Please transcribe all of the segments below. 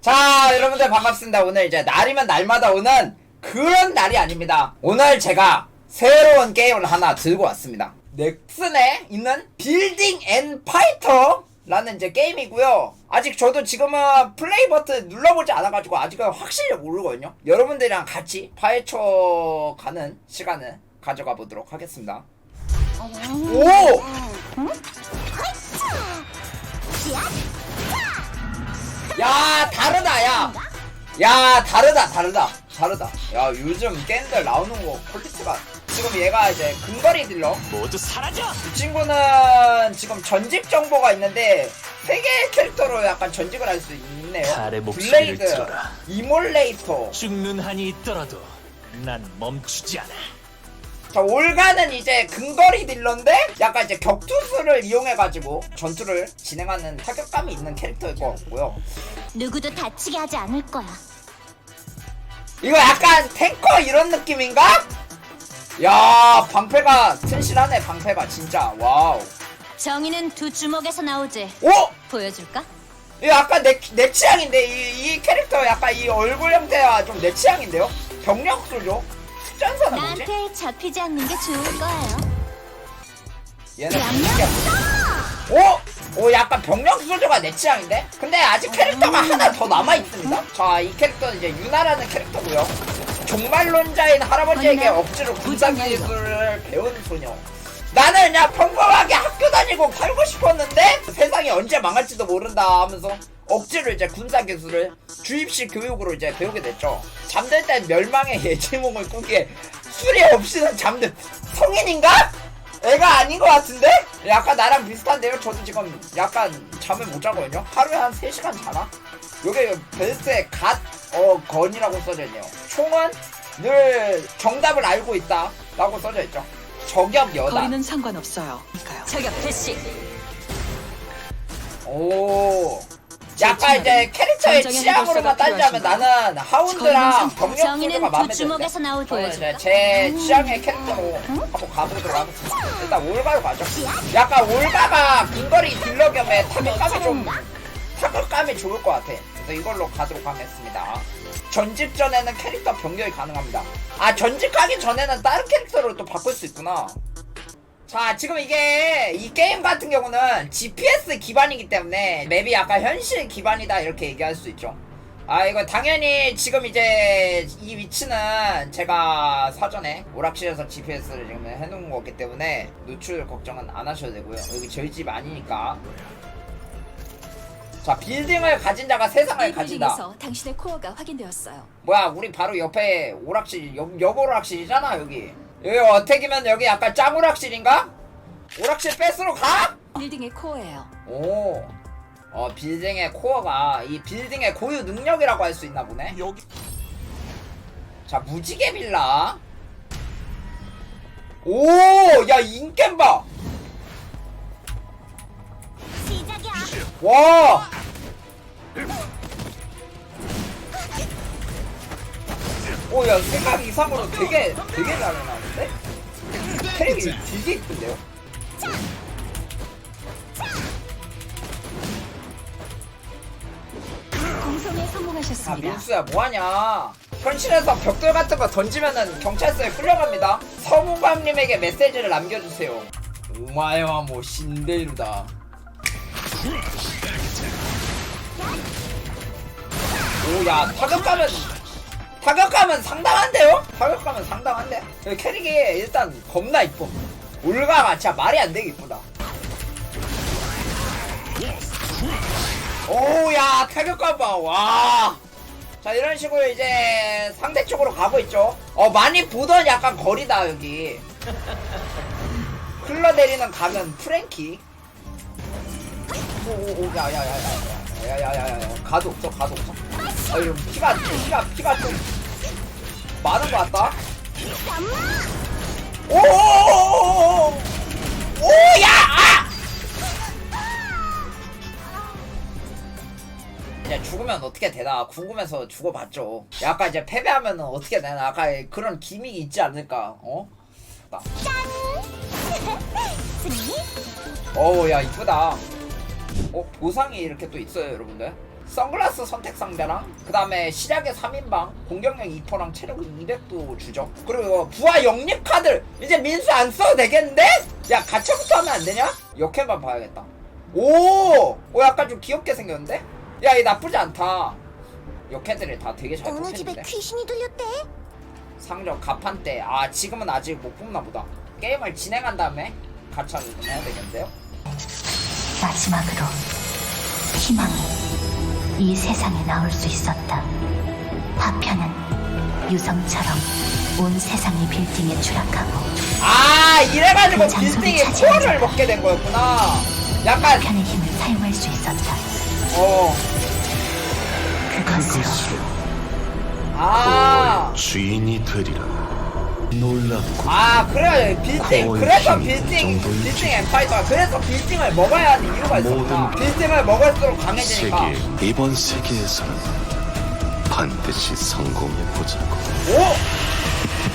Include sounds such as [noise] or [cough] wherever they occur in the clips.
자 여러분들 반갑습니다. 오늘 이제 날이면 날마다 오는 그런 날이 아닙니다. 오늘 제가 새로운 게임을 하나 들고 왔습니다. 넥슨에 있는 빌딩 앤 파이터 라는 이제 게임이고요. 아직 저도 지금은 플레이 버튼 눌러보지 않아가지고 아직은 확실히 모르거든요. 여러분들이랑 같이 파헤쳐 가는 시간을 가져가 보도록 하겠습니다. 오! 야 다르다 야. 야 다르다 다르다 다르다. 야 요즘 게임들 나오는 거 퀄리티가 지금 얘가 이제 근거리 딜러. 모두 사라져! 이 친구는 지금 전직 정보가 있는데 세 개의 캐릭터로 약간 전직을 할 수 있네요. 목소리를 블레이드, 들어라. 이몰레이터. 죽는 한이 있더라도 난 멈추지 않아. 자 올가는 이제 근거리 딜러인데 약간 이제 격투수를 이용해가지고 전투를 진행하는 타격감이 있는 캐릭터일 것 같고요. 누구도 다치게 하지 않을 거야. 이거 약간 탱커 이런 느낌인가? 야 방패가 튼실하네 방패가 진짜 와우 정의는 두 주먹에서 나오지. 오! 보여줄까? 이거 약간 내, 내 취향인데 이, 이 캐릭터 약간 이 얼굴 형태가 좀 내 취향인데요? 병력 소죠? 숙전사는 뭐지? 나한테 잡히지 않는 게 좋을 거예요. 얘는 신기하다. 오! 오 약간 병력 소조가 내 취향인데? 근데 아직 캐릭터가 하나 더 남아있습니다 자이 캐릭터는 이제 유나라는 캐릭터고요 종말론자인 할아버지에게 억지로 군사 부장 기술을 배운 소녀 나는 그냥 평범하게 학교 다니고 살고 싶었는데 세상이 언제 망할지도 모른다 하면서 억지로 이제 군사 기술을 주입식 교육으로 이제 배우게 됐죠 잠들 땐 멸망의 [laughs] 예지몽을 꾸기에 술이 없이는 잠든 성인인가? 애가 아닌 것 같은데? 약간 나랑 비슷한데요? 저도 지금 약간 잠을 못 자거든요? 하루에 한 3시간 자나? 요게 벨트에 갓, 어, 건이라고 써져 있네요. 총은 늘 정답을 알고 있다. 라고 써져 있죠. 저격 여단. 거리는 상관없어요. 니까요. 저격 대시. 오. 약간 이제 캐릭터의 취향으로만 따지자면? 나는 하운드랑 병력 두 마음에 드는데. 저는 이제? 제 취향의 캐릭터로 한번 가보도록 하겠습니다. 일단 올가로 가죠. 약간 올가가 근거리 딜러 겸에 타격감이 좀 타격감이 좋을 것 같아. 그래서 이걸로 가도록 하겠습니다. 전직전에는 캐릭터 변경이 가능합니다. 아 전직하기 전에는 다른 캐릭터로 또 바꿀 수 있구나. 자 지금 이게 이 게임 같은 경우는 GPS 기반이기 때문에 맵이 약간 현실 기반이다 이렇게 얘기할 수 있죠. 아 이거 당연히 지금 이제 이 위치는 제가 사전에 오락실에서 GPS를 지금 해놓은 거기 때문에 노출 걱정은 안 하셔도 되고요. 여기 저희 집 아니니까. 자 빌딩을 가진 자가 세상을 가진다 빌딩에서 당신의 코어가 확인되었어요. 뭐야 우리 바로 옆에 오락실 옆, 옆 오락실이잖아 여기 여기 어택이면 여기 약간 짱 오락실인가? 오락실 뺏으러 가? 빌딩의 코어예요. 오. 어 빌딩의 코어가 이 빌딩의 고유 능력이라고 할 수 있나 보네 여기 자 무지개 빌라 오 야 인겜 봐 시작이야. 와! 오, 야, 생각 이상으로 되게, 되게 잘 나왔는데? 캐릭이 되게 이쁜데요? 공성에 아, 성공하셨습니다. 민수야, 뭐하냐? 현실에서 벽돌 같은 거 던지면은 경찰서에 끌려갑니다. 서무광님에게 메시지를 남겨주세요. 오마이와 뭐, 신데이루다. 오, 야, 타격감은, 타격감은 상당한데요? 타격감은 상당한데? 그 캐릭이 일단 겁나 이뻐. 올가가 진짜 말이 안 되게 이쁘다. 오, 야, 타격감 봐, 와. 자, 이런 식으로 이제 상대 쪽으로 가고 있죠. 어, 많이 보던 약간 거리다, 여기. [laughs] 흘러 내리는 가면 프랭키. 오, 오, 오, 야, 야, 야, 야, 야, 야, 야, 야, 야, 야, 가도 없어, 가도 없어. 아, 이거 피가, 피가, 피가 좀 많은 것 같다. 오, 오, 오, 오, 오, 오, 야, 아! 이제 죽으면 어떻게 되나 궁금해서 죽어봤죠. 약간 이제 패배하면은 어떻게 되나 약간 그런 기믹이 있지 않을까, 어? 어우 야 이쁘다 어 보상이 이렇게 또 있어요 여러분들 선글라스 선택 상자랑 그 다음에 시작의 3인방 공격력 2%랑 체력 200도 주죠 그리고 부하 영립 카드 이제 민수 안 써도 되겠는데? 야 가차부터 하면 안 되냐? 역해만 봐야겠다 오! 오 약간 좀 귀엽게 생겼는데? 야이 나쁘지 않다 역해들이 다 되게 잘 어느 집에 뽑혔는데 귀신이 들렸대? 상점 가판대 아 지금은 아직 못 뽑나 보다 게임을 진행한 다음에 가차를 좀 해야 되겠는데요? 마지막으로 희망이 이 세상에 나올 수 있었다. 파편은 유성처럼 온 세상의 빌딩에 추락하고 아 이래가지고 장소를 빌딩이. 코어를 먹게 된 거였구나 약간 파편의 힘을 사용할 수 있었다. 어 그것으로 아, 주인이 되리라. 놀랍고 아 그래 빌딩 그래서 빌딩. 빌딩 엠파이터가 그래서 빌딩을 먹어야 하는 이유가 있었구나 모든 빌딩을 먹을수록 강해지니까 세계 이번 세계에서는 반드시 성공해 보자고. 오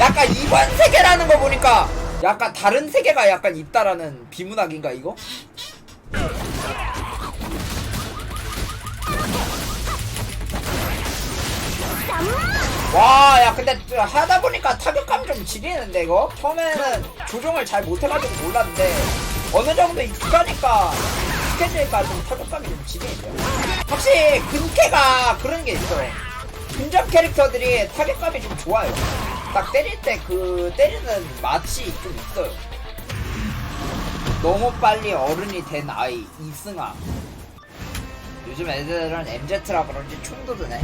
약간 이번 세계라는 거 보니까 약간 다른 세계가 약간 있다라는 비문학인가 이거? 와, 야, 근데 또 하다 보니까 타격감 좀 지리는데, 이거? 처음에는 조종을 잘 못해가지고 몰랐는데, 어느 정도 익숙하니까, 익숙해지니까 좀 타격감이 좀 지리는데요. 확실히, 근캐가 그런 게 있어요. 근접 캐릭터들이 타격감이 좀 좋아요. 딱 때릴 때 그, 때리는 맛이 좀 있어요. 너무 빨리 어른이 된 아이, 이승아. 요즘 애들은 MZ라 그런지 총도 드네.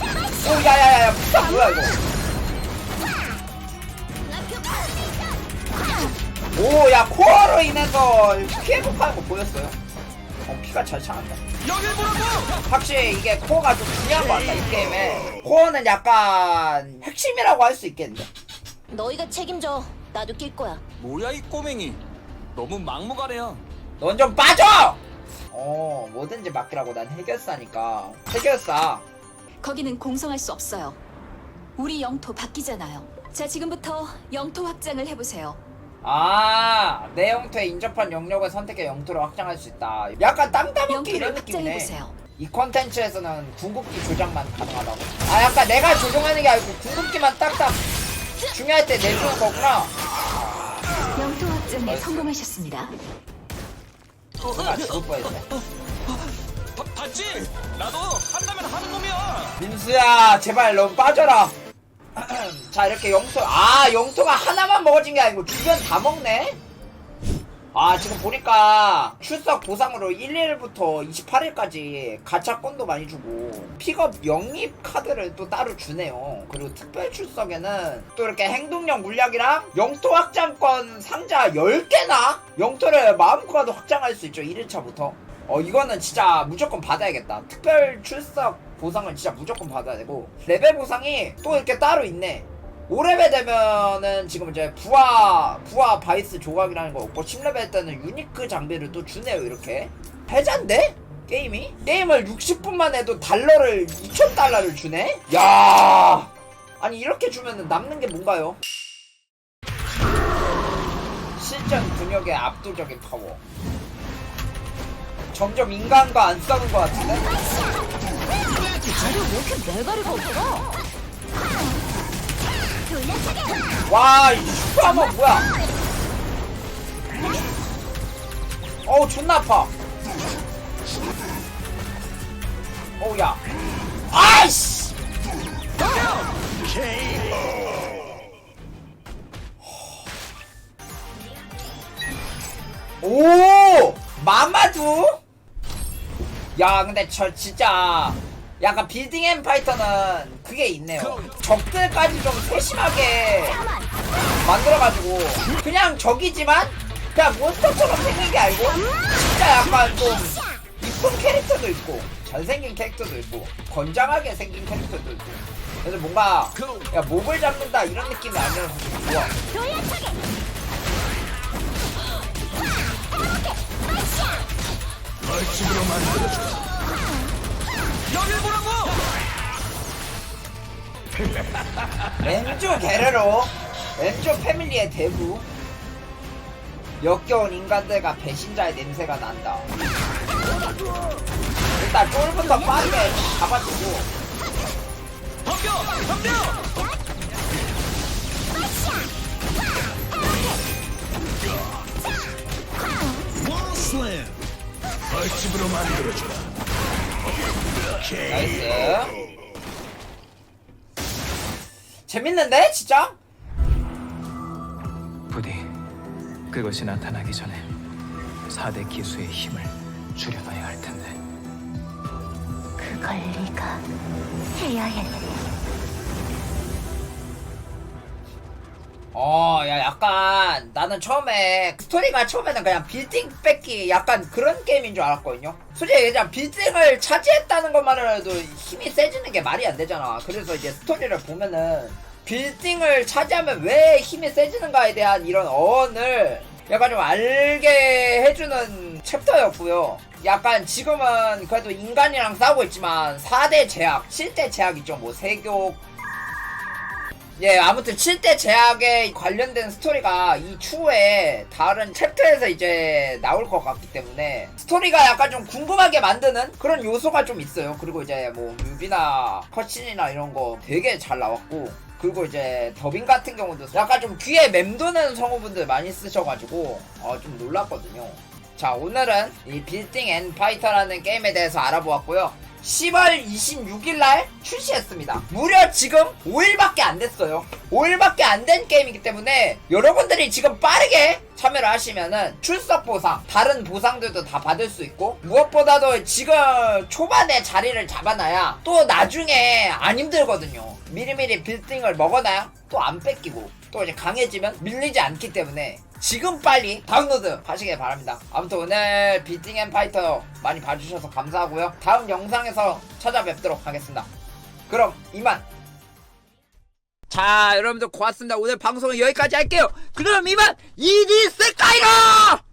오 야야야야 부탁 뭐야 이거? 오야 코어로 인해서 피해 복하는 거 보였어요? 어 피가 잘 차는다. 확실히 이게 코어가 좀 중요한 것 같다 이 게임에. 코어는 약간 핵심이라고 할 수 있겠는데. 너희가 책임져. 나도 낄 거야. 뭐야 이 꼬맹이? 너무 막무가내야. 넌 좀 빠져! 어 뭐든지 맡기라고 난 해결사니까. 해결사 거기는 공성할 수 없어요. 우리 영토 바뀌잖아요. 자, 지금부터 영토 확장을 해보세요. 아, 내 영토에 인접한 영역을 선택해 영토를 확장할 수 있다. 약간 땅 따먹기 이런 영토를 느낌이네. 확장해보세요. 이 컨텐츠에서는 궁극기 조작만 가능하다고. 아, 약간 내가 조종하는 게 아니고 궁극기만 딱딱 중요할 때 내주는 거구나. 영토 확장에 성공하셨습니다. 누가 죽을 뻔했네. 봐- 봤지? 나도 한다면 하는 놈이야. 민수야, 제발 넌 빠져라. [clears throat] 자, 이렇게 영토, 아, 영토가 하나만 먹어진 게 아니고 주변 다 먹네? 아, 지금 보니까 출석 보상으로 1일부터 28일까지 가차권도 많이 주고 픽업 영입 카드를 또 따로 주네요. 그리고 특별 출석에는 또 이렇게 행동력 물약이랑 영토 확장권 상자 10개나 영토를 마음껏 확장할 수 있죠. 1일차부터. 어, 이거는 진짜 무조건 받아야겠다. 특별 출석 보상은 진짜 무조건 받아야 되고 레벨 보상이 또 이렇게 따로 있네. 5레벨 되면은 지금 이제 부하 부하 바이스 조각이라는 거 없고 10레벨 때는 유니크 장비를 또 주네요 이렇게. 패잔데? 게임이? 게임을 60분만 해도 달러를 2,000달러를 주네? 야! 아니 이렇게 주면은 남는 게 뭔가요? 실전 근육의 압도적인 파워. 점점 인간과 안 싸우는 것 같은데 자료 왜 이렇게 매가리가 없어? 와, 이 슈퍼함은 뭐야? 어우, 존나 아파. 어우, 야. 아이씨! 오! 마마두? 야, 근데 저 진짜 약간 빌딩 앤 파이터는 그게 있네요. 적들까지 좀 세심하게 만들어가지고 그냥 적이지만 그냥 몬스터처럼 생긴 게 아니고 진짜 약간 좀 이쁜 캐릭터도 있고 잘생긴 캐릭터도 있고 건장하게 생긴 캐릭터도 있고 그래서 뭔가 야 목을 잡는다 이런 느낌이 아니라서 좀 좋아. 여길 렌조 게레로 렌조 패밀리의 대부 역겨운 인간들과 배신자의 냄새가 난다 일단 쫄부터 빠르게 잡아주고 덤벼! 덤벼! 슬램! 벌집으로 만들어주라. 오케이. 나이스 재밌는데 진짜? 부디 그것이 나타나기 전에 4대 기수의 힘을 줄여놔야 할 텐데 그걸 네가 해야 해. 어, 야, 약간, 나는 처음에, 스토리가 처음에는 그냥 빌딩 뺏기 약간 그런 게임인 줄 알았거든요? 솔직히 그냥 빌딩을 차지했다는 것만으로도 힘이 세지는 게 말이 안 되잖아. 그래서 이제 스토리를 보면은, 빌딩을 차지하면 왜 힘이 세지는가에 대한 이런 어원을 약간 좀 알게 해주는 챕터였고요. 약간 지금은 그래도 인간이랑 싸우고 있지만 4대 제약, 7대 제약 있죠. 뭐 세교, 예, 아무튼 7대 제약에 관련된 스토리가 이 추후에 다른 챕터에서 이제 나올 것 같기 때문에 스토리가 약간 좀 궁금하게 만드는 그런 요소가 좀 있어요. 그리고 이제 뭐 뮤비나 컷신이나 이런 거 되게 잘 나왔고 그리고 이제 더빙 같은 경우도 약간 좀 귀에 맴도는 성우분들 많이 쓰셔가지고 어, 좀 놀랐거든요. 자, 오늘은 이 빌딩 앤 파이터라는 게임에 대해서 알아보았고요. 10월 26일날 출시했습니다. 무려 지금 5일밖에 안 됐어요. 5일밖에 안 된 게임이기 때문에 여러분들이 지금 빠르게 참여를 하시면은 출석 보상, 다른 보상들도 다 받을 수 있고 무엇보다도 지금 초반에 자리를 잡아놔야 또 나중에 안 힘들거든요. 미리미리 빌딩을 먹어놔야 또 안 뺏기고 또 이제 강해지면 밀리지 않기 때문에 지금 빨리 다운로드 하시길 바랍니다. 아무튼 오늘 비팅 앤 파이터 많이 봐주셔서 감사하고요. 다음 영상에서 찾아뵙도록 하겠습니다. 그럼 이만. 자, 여러분들 고맙습니다. 오늘 방송은 여기까지 할게요. 그럼 이만 이디 스카이로!